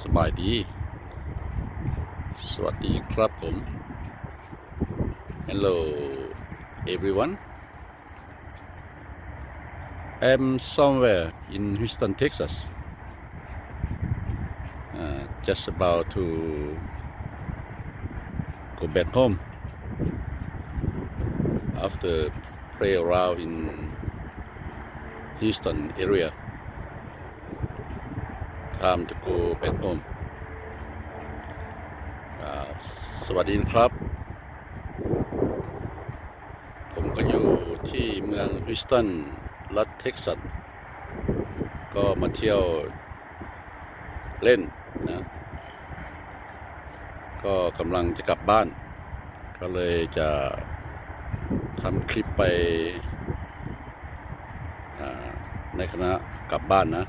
สบายดี สวัสดีครับผม Hello everyone I'm somewhere in Houston Texas uh, just about to go back home after play around in Houston area Time to go back home สวัสดีครับ ผมก็อยู่ที่เมืองฮิวสตัน รัฐเท็กซัส ก็มาเที่ยวเล่นนะ ก็กำลังจะกลับบ้าน ก็เลยจะทำคลิปไปในคณะกลับบ้านนะ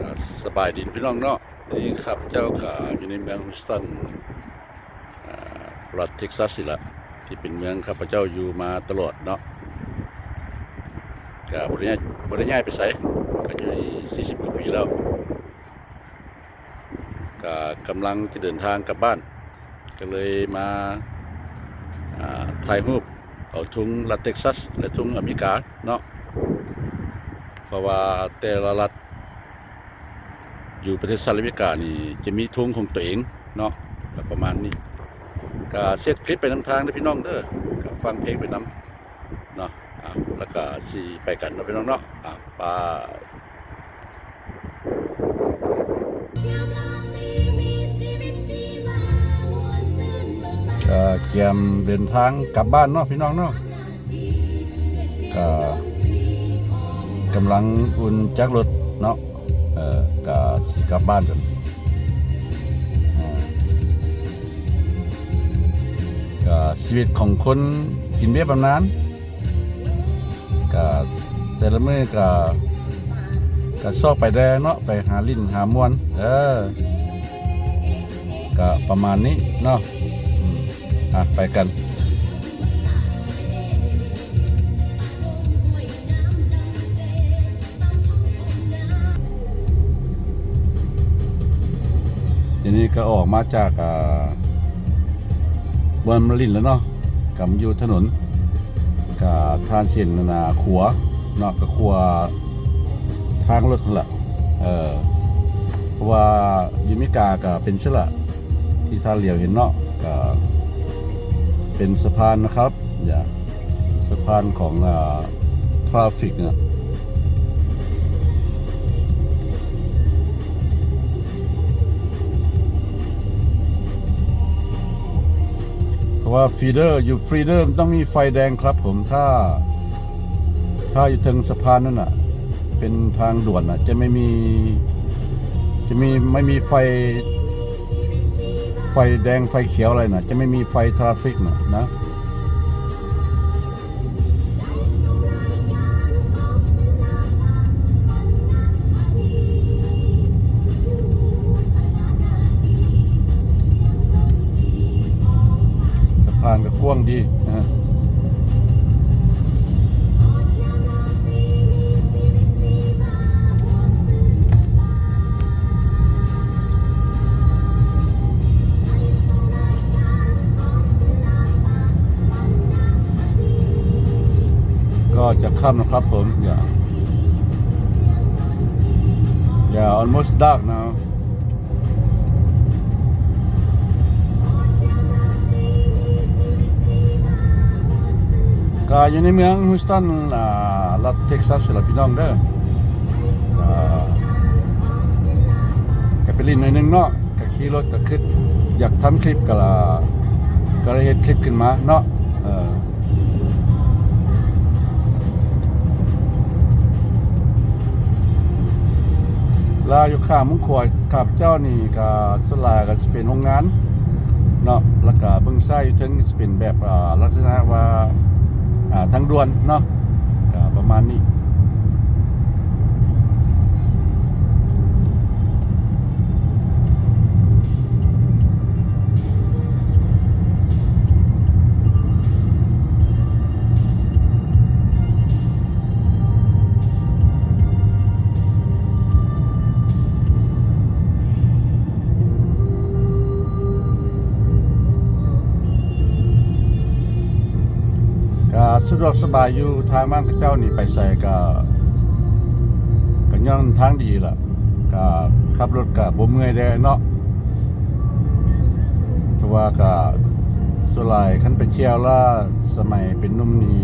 อ่า สบายดีพี่น้องเนาะนี่ครับเจ้าขาอยู่ในเมืองฮิสตันรัฐเท็กซัสสิละที่เป็นเมืองข้าพเจ้าอยู่มาตลอดเนาะก็บริญญาบริญญาไปใส่ก็อยู่สี่สิบกว่าปีแล้วก็กำลังจะเดินทางกลับบ้าน ก็เลยมาอ่าถ่ายรูปเอาทุงรัฐเท็กซัส และทุงอเมริกาเนาะเพราะว่าแต่ละรัฐ อยู่ประเทศสหรัฐอเมริกานี่จะมีทุ่งของตัวเองเนาะก็ประมาณนี้ก็เซตคลิปไปนำทางนะพี่น้องเด้อก็ฟังเพลงไปนำเนาะอ่าแล้วก็สิไปกันเนาะพี่น้องเนาะอ่าไปก็เตรียมเดินทางกลับบ้านเนาะพี่น้องเนาะก็กำลังอุ่นจักรรถเนาะ เอ่อก็สิกลับบ้านกันก็ชีวิตของคนกินเบี้ยบำนาญก็แต่ละมื้อก็ก็ชอบไปแดเนาะไปหาลิ้นหามวนเออก็ประมาณนี้เนาะอะไปกัน นี้ก็ออกมาจากบนมลินแล้วเนาะกับอยู่ถนนกับทานเส้นนานาขัวเนาะกับขัวทางรถนั่นแหละเออเพราะว่ายูมิกาก็เป็นเชละที่ท่าเหลียวเห็นเนาะก็เป็นสะพานนะครับอย่าสะพานของอ่าทราฟิกเนี่ย ว่าฟีเดอร์อยู่ฟรีเดอร์ต้องมีไฟแดงครับผมถ้า ถ้าอยู่ถึงสะพานนั่นน่ะ เป็นทางด่วนน่ะ จะไม่มี จะมีไม่มีไฟ ไฟแดงไฟเขียวอะไรน่ะ จะไม่มีไฟทราฟิกน่ะนะ วงดีก็จะค่ำนะครับผม อย่าอย่า almost dark now ก็อยู่ในเมืองฮิวสตันอ่ารัฐเท็กซัสละพี่น้องเด้อก็ไปลินหน่อยนึงเนาะก็ขี่รถก็ขึ้นอยากทำคลิปก็ละก็เลยเฮ็ดคลิปขึ้นมาเนาะเออลาอยู่ข้ามุ้งขวดขับเจ้านี่ก็สลายก็สิเป็นโรงงานเนาะแล้วก็เบิ่งซ้ายอยู่ถึงสิเป็นแบบอ่าลักษณะว่า ทางด่วนเนาะประมาณนี้ ดวกสบายอยู่ทางบ้านข้าเจ้านี่ไปใส่ก็ก็ย่องทางดีล่ะก็ขับรถก็บ่เมื่อยแด้เนาะเพราะว่าก็สวนหลายคันไปเที่ยวล่าสมัยเป็นนุ่มนี่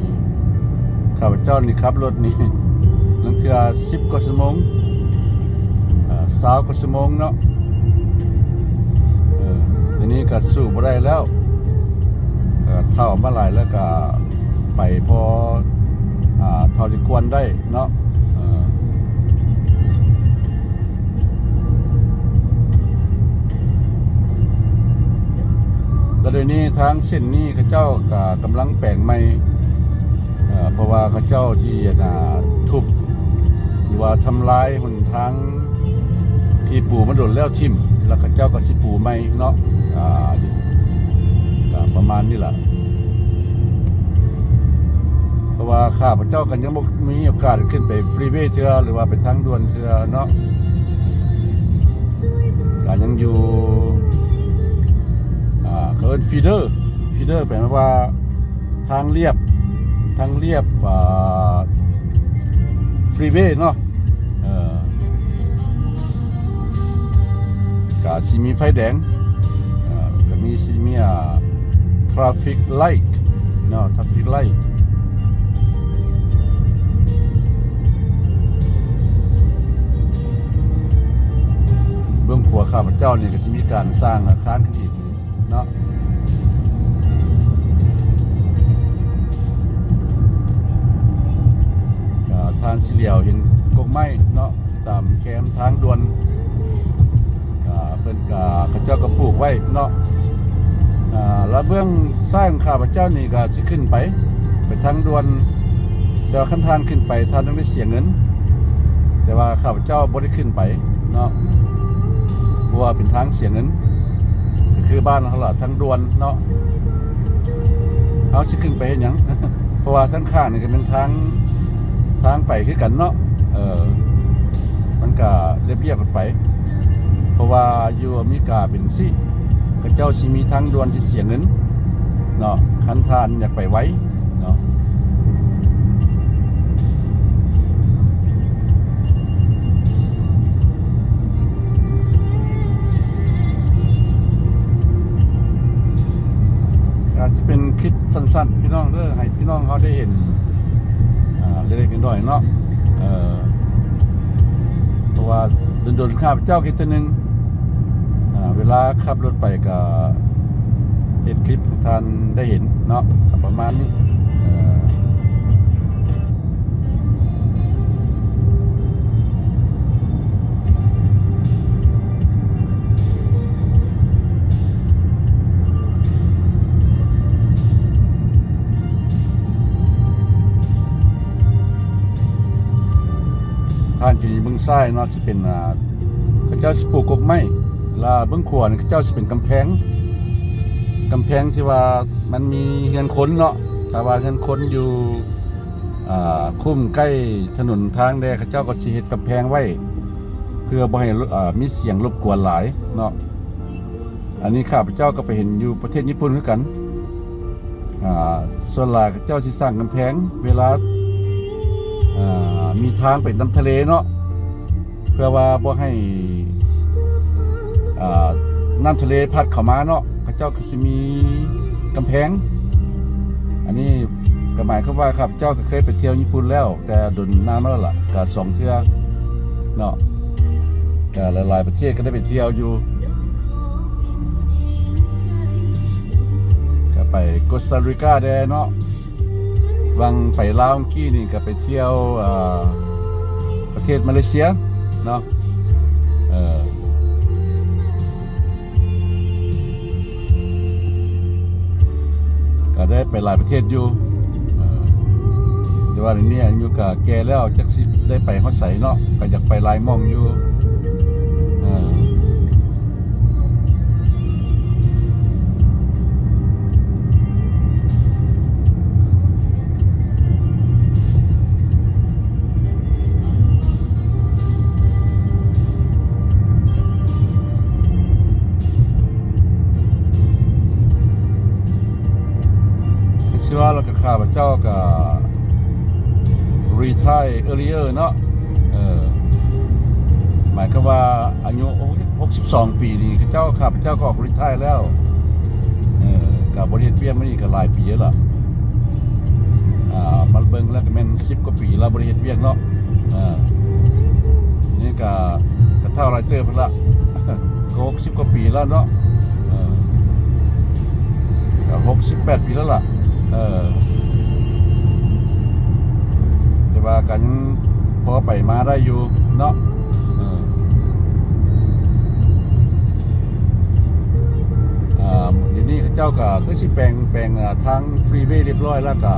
ข้าพเจ้านี่ขับรถนี่ลังเทื่อ10กว่าชั่วโมงอ่า20กว่าชั่วโมงเนาะเออทีนี้ก็สู้บ่ได้แล้วก็เท่ามาหลายแล้วก็ ไปพอเท่าที่ควรได้เนาะแล้วเดี๋ยวนี้ทางเส้นนี้เขาเจ้าก็กำลังแปลงใหม่เพราะว่าเขาเจ้าที่น่ะทุบหรือว่าทำลายหนทางที่ปูมาโดนแล้วทิ่มแล้วเขาเจ้าก็สิปูใหม่เนาะประมาณนี้แหละ เพราะว่าข้าพเจ้ากันยังมีโอกาสขึ้นไปฟรีเวย์เทือหรือว่าไปทางด่วนเทือเนาะก็ยังอยู่อ่าเขาเอิ้นฟีเดอร์ฟีเดอร์แปลว่าทางเรียบทางเรียบอ่าฟรีเวย์เนาะเออก็สิมีไฟแดงอ่าก็มีสิมีอ่า traffic light เนาะ traffic light วข้าพเจ้าเนี่ยก็จะมีการสร้างอาคารขึ้นอีกเนาะทางสีเหลียวเห็นกกไม้เนาะตามแคมทางด่วนเพิ่นกาข้าเจ้าก็ปลูกไว้เนาะแล้วเบื้องสร้างข้าพเจ้านี่ก็สิขึ้นไป ไปทางด่วนเดี๋ยวขั้นทางขึ้นไปท่านต้องได้เสียเงิน แต่ว่าข้าพเจ้าบ่ได้ขึ้นไปเนาะ ว่าเป็นทางเสียเงินคือบ้านเขาล่ะทางดวนเนาะเอาสิขึ้นไปเฮ็ดหยังเพราะว่าทางข้างนี่ก็เป็นทางทางไปคือกันเนาะเออมันก็เรียบๆกันไป เพราะว่าอยู่อเมริกาเป็นสิพระเจ้าสิมีทางดวนที่เสียเงินเนาะคันทานอยากไปไว้ คลิปสั้นๆ พี่น้องเด้อให้พี่น้องเขาได้เห็นเล็กๆน้อยๆเนาะเพราะว่าโดนๆข้าพเจ้าคิดตัวหนึ่งเวลาขับรถไปก็เห็นคลิปของท่านได้เห็นเนาะประมาณนี้ ท่านอยู่เบื้องซ้ายเนาะสิเป็นอ่าพระเจ้าสิปลูกกกไม้แลาเบื้องขวานี่พระเจ้าสิเป็นกำแพงกำแพงที่ว่ามันมีเฮือนค้นเนาะถ้าว่าเฮือนค้นอยู่อ่าคุ้มใกล้ถนนทางแดเขาเจ้าก็สิเฮ็ดกำแพงไว้ เพื่อบ่ให้อ่ามีเสียงรบกวนหลายเนาะอันนี้ข้าพเจ้าก็ไปเห็นอยู่ประเทศญี่ปุ่นคือกันอ่าส่วนหลายเขาเจ้าสิสร้างกำแพงเวลาอ่า มีทางไปน้ำทะเลเนาะเพื่อว่าบ่ให้อ่าน้ำทะเลพัดเข้ามาเนาะพระเจ้าก็จะมีกำแพง อันนี้ก็หมายความว่าครับเจ้าก็เคยไปเที่ยวญี่ปุ่นแล้ว แต่ดนนานแล้วล่ะก็สองเที่ยเนาะก็หลายๆประเทศก็ได้ไปเที่ยวอยู่ก็ไปโกสตาริกาแดเนาะ วังไปลาวเมื่อกี้นี่ก็ไปเที่ยวประเทศมาเลเซียเนาะก็ได้ไปหลายประเทศอยู่แต่ว่าเดี๋ยวนี้อายุกับแกแล้วจักสิได้ไปฮอดใสเนาะก็อยากไปหลายมองอยู่ retire earlier เนาะเออหมายความว่าอายุ 62 ปีนี่เขาเจ้าข้าพเจ้าก็ออก retire แล้วเออกับบริษัทเบี้ยมานี่ก็หลายปีแล้วล่ะอ่ามันเบิ่งแล้วก็แม่น10กว่าปีแล้วบริษัทเบียเนาะอ่านี่ก็ก็เท่าไรเติบละก็60กว่าปีแล้วเนาะเออก็68 ปีแล้วล่ะเออแต่ว่ากัน อไปมาได้อยู่เนาะเอออ่าเดี๋ยวนี้เขาเจ้าก็คือสิแปลงแปลงอ่าทางฟรีเวย์เรียบร้อยแล้วก็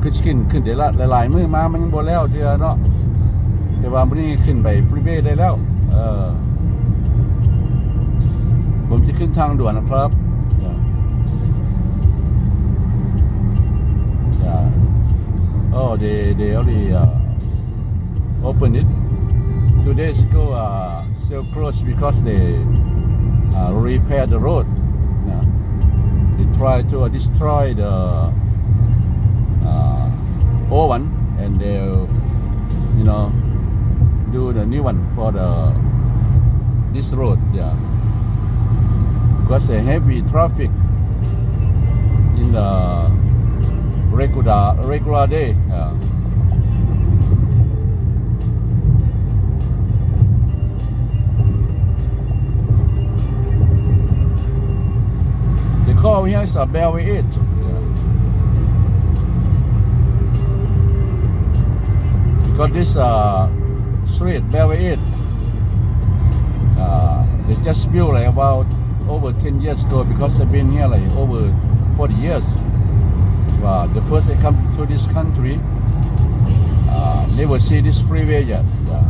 คือสิขึ้นขึ้นเดี๋ยวละหลายๆมือมามันยังบ่แล้วเทื่อเนาะแต่ว่ามื้อนี้ขึ้นไปฟรีเวย์ได้แล้ว เออผมจะขึ้นทางด่วนนะครับจ้ะจ้ะ Oh, they they already uh, opened it two days ago. Uh, still closed because they uh, repair the road. Yeah. They try to uh, destroy the uh, old one, and they you know do the new one for the this road. Yeah, because a heavy traffic in the regular regular day. Yeah. that's about it. eat. Because this uh, street, barely it. Uh, they just built like about over 10 years ago because I've been here like over 40 years. Uh, the first I come to this country, uh, never see this freeway yet. Yeah.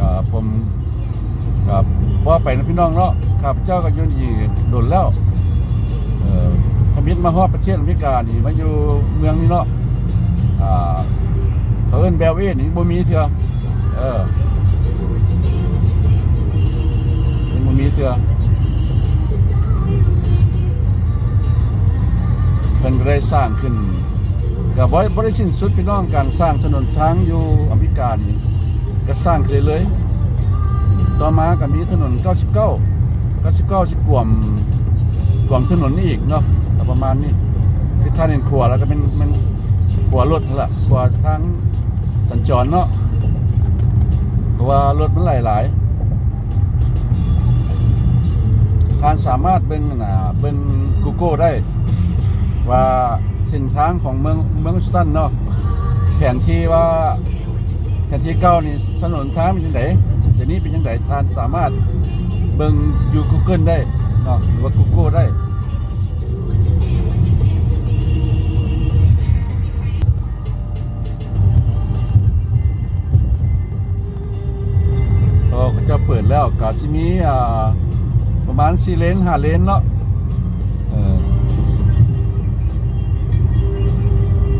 Uh, from uh, บพ่อไปนะพี่น้องเนาะขับเจ้ากับยุนยีโดนแล้วเอ่อทมิตรมาฮอดประเทศอเมริกานี่มาอยู่เมืองนี้เนาะอ่าเขาเอิ้นแบลเวนี่บ่มีเถื่อเออบ่มีเถื่อเพิ่นก็ได้สร้างขึ้นก็บ่บ่ได้สิ้นสุดพี่น้องการสร้างถนนทางอยู่อเมริกานี่ก็สร้างขึ้นเรื่อยๆ ต่อมาก็มีถนน 99 99สิกวมกวมถนนนี่อีกเนาะประมาณนี้คือท่านเห็นขวาแล้วก็เป็นมันขวารถละขวาทางสัญจรเนาะเพราะว่ารถมันหลายๆการสามารถเบิ่งนะเบิ่ง Google ได้ ว่าเส้นทางของเมืองเมืองสตันเนาะแผนที่ว่าแผนที่เก้านี่ถนนทางเป็นยังไง เดี๋ยวนี้เป็นยังไงท่านสามารถเบิ่งอยู่ Google ได้เนาะหรือว่า Google ได้ก็เขาจะเปิดแล้วก็สิมีอ่าประมาณ4เลน5เลนเนาะ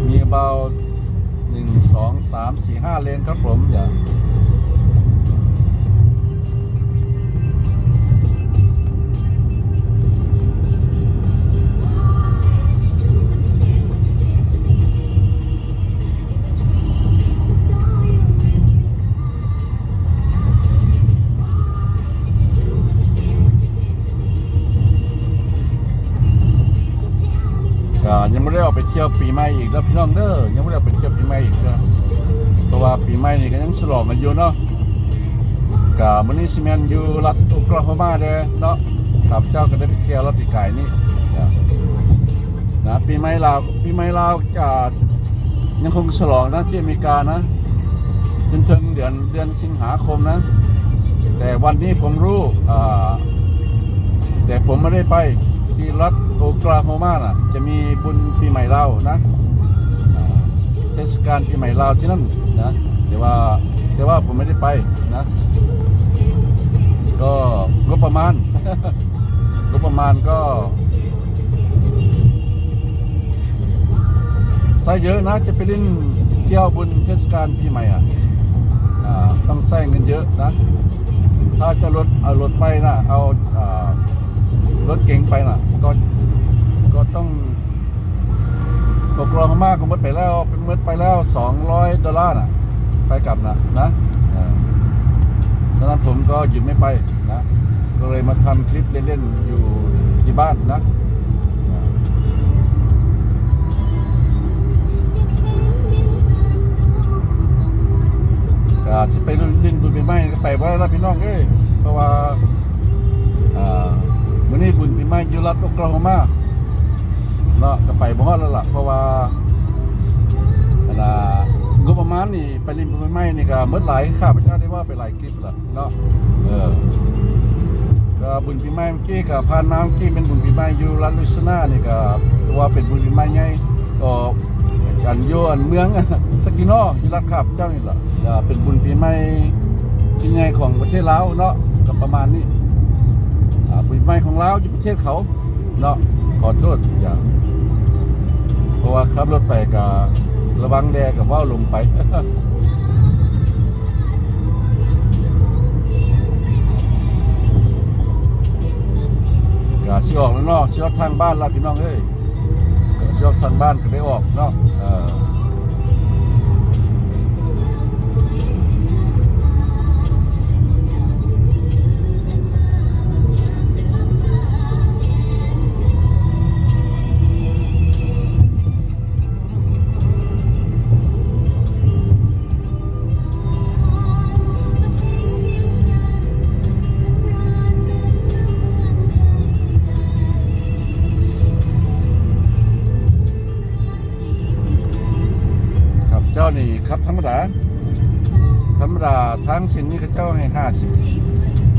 มี about หนึ่งสองสามสี่ห้าเลนครับผมอย่า ที่ยวปีใหม่อีกแล้วพี่น้องเด้อยังไม่ได้ไปเที่ยวปีใหม่อีกนะเพราะว่าปีใหม่นี่ก็ยังฉลองกันอยู่เนาะกับมันนี้ซีเมนอยู่รัฐโอกลาโฮมาเด้อเนาะขับเจ้าก็ได้ไปเที่ยวรัฐปีไกายนี่นะปีใหม่ลาวปีใหม่ลาวจะยังคงฉลองนะที่อเมริกานะจนถึงเดือนเดือนสิงหาคมนะ แต่วันนี้ผมรู้แต่ผมไม่ได้ไปที่รัฐ โอกลาโฮมาน่ะ จะมีบุญปีใหม่เลานะเทศกาลปีใหม่เลาที่นั่นนะแต่ว่าแต่ว่าผมไม่ได้ไปนะ ก็งบประมาณงบประมาณก็ใช้เยอะนะ จะไปเล่นเที่ยวบุญเทศกาลปีใหม่อะต้องใช้เงินเยอะนะ ถ้าจะรถเอารถไปนะเอา รถเก๋งไปนะก็ก็ต้องโอคลาโฮมาก็หมดไปแล้วเป็นหมดไปแล้ว200ดอลลาร์น่ะ ไปกลับนะนะฉะนั้นผมก็หยุดไม่ไปนะ ก็เลยมาทำคลิปเล่นๆอยู่ที่บ้านนะอ่าก็สิไปลินบุญปีใหม่ก็ไปไว้แล้วพี่น้องเอ้ยเพราะว่าอ่า วันนี้บุญปีใหม่อยู่รัฐโอคลาโฮมาเนาะก็ไปบ่ฮอดแล้วล่ะเพราะว่าอันน่ะงบประมาณนี่ไปลินบุญปีใหม่นี่ก็หมดหลายข้าพเจ้าได้ว่าไปหลายคลิปแล้วเนาะเออก็บุญปีใหม่เมื่อกี้กับผ่านมาเมื่อกี้เป็นบุญปีใหม่อยู่รัฐลุยเซียนานี่ก็ว่าเป็นบุญปีใหม่ใหญ่ก็กันโยนเมืองสกิโนที่รัฐขับเจ้านี่แหละเป็นบุญปีใหม่ที่ใหญ่ของประเทศลาวเนาะก็ประมาณนี้ ปีใหม่ของลาวอยู่ประเทศเขาเนาะขอโทษอย่างเพราะว่าขับรถไปก็ระวังแดดกับว่าวลงไปก็สิออกแล้วเนาะสิออทางบ้านละพี่น้องเอ้ยก็สิอทางบ้านก็ได้ออกเนาะ นี่ครับธรรมดาธรรมดาทางสินนี่เขาเจ้าให้ห้าสิบ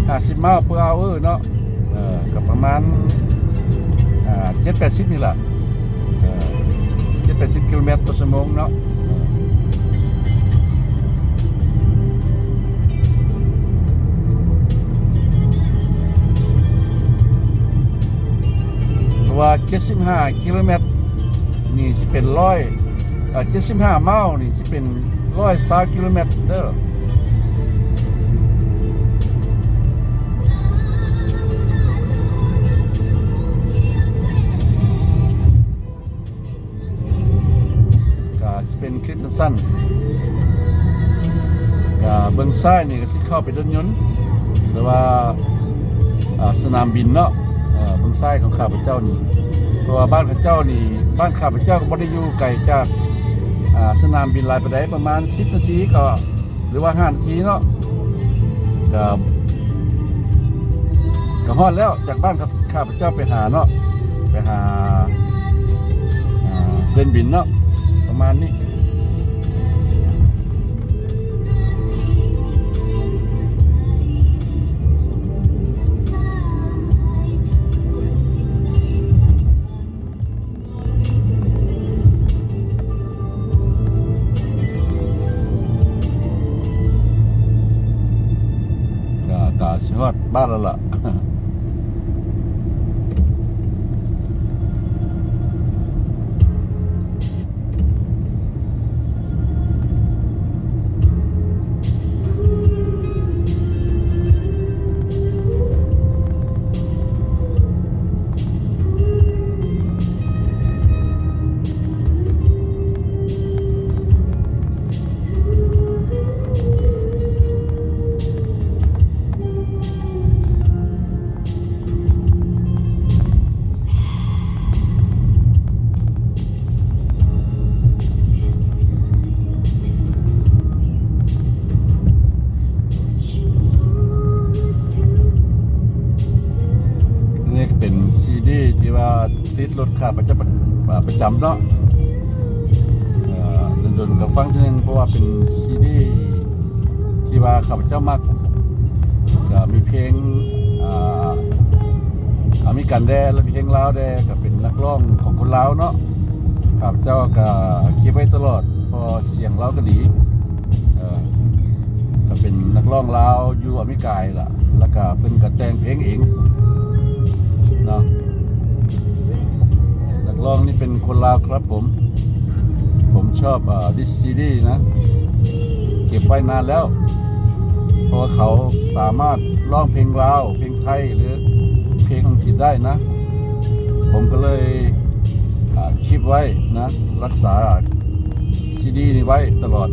ห้าสิบไมล์เปอร์เอเนาะเออกับประมาณอ่าเจ็ดแปดสิบนี่แหละเจ็ดแปดสิบกิโลเมตรต่อชั่วโมงเนาะว่าเจ็ดสิบห้ากิโลเมตรนี่สิเป็นร้อย เจ็ดสิบห้าไมล์นี่สิเป็นร้อยสากิโลเมตรเด้อก็สิเป็นคลิปสั้นก็เบื้องซ้ายนี่ก็สิเข้าไปรถยนต์แต่ว่าอ่าสนามบินเนาะเอ่อเบื้องซ้ายของข้าพเจ้านี่เพราะว่าบ้านข้าเจ้านี่บ้านข้าพเจ้าก็บ่ได้อยู่ไกลจากอ่า สนามบินลายประเดประมาณ 10 นาทีก็หรือว่า5นาทีเนาะก็ก็ฮอดแล้วจากบ้านครับข้าพเจ้าไปหาเนาะไปหาอ่าเดินบินเนาะประมาณนี้าประจำเนาะเอ่อโดนๆก็ฟังทีนึงเพราะว่าเป็นซีดีที่ว่าข้าพเจ้ามักก็มีเพลงอามีกันแดและมีเพลงลาวแดก็เป็นนักร้องของคนลาวเนาะข้าพเจ้าก็เก็บไว้ตลอดพอเสียงเราก็ดีก็เป็นนักร้องลาวอยู่อเมริกาล่ะแล้วก็เพิ่นก็แต่งเพลงเองเนาะ ร้องนี่เป็นคนลาวครับผม ผมชอบอ่าดิสซีดีนะ เก็บไว้นานแล้ว เพราะว่าเขาสามารถร้องเพลงลาว เพลงไทยหรือเพลงอังกฤษได้นะ ผมก็เลยคลิปไว้นะ รักษาซีดีนี่ไว้ตลอด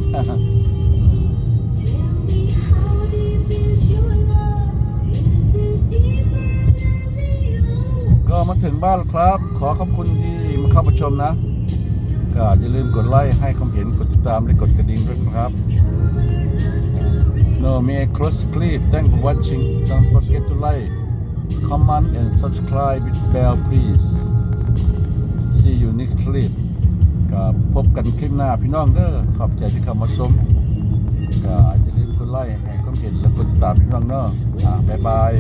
ก็มาถึงบ้านแล้วครับ ขอขอบคุณที่มาเข้ามาชมนะ ก็อย่าลืมกดไลค์ให้ความเห็นกดติดตามและกดกระดิ่งด้วยครับ No, may I close the clip. Thanks for watching. Don't forget to like, comment, and subscribe with bell, please. See you next clip. ก็พบกันคลิปหน้าพี่น้องเด้อขอบใจที่เข้ามาชมก็อย่าลืมกดไลค์ให้ความเห็นและกดติดตามพี่น้องเนาะอ่าบ๊ายบาย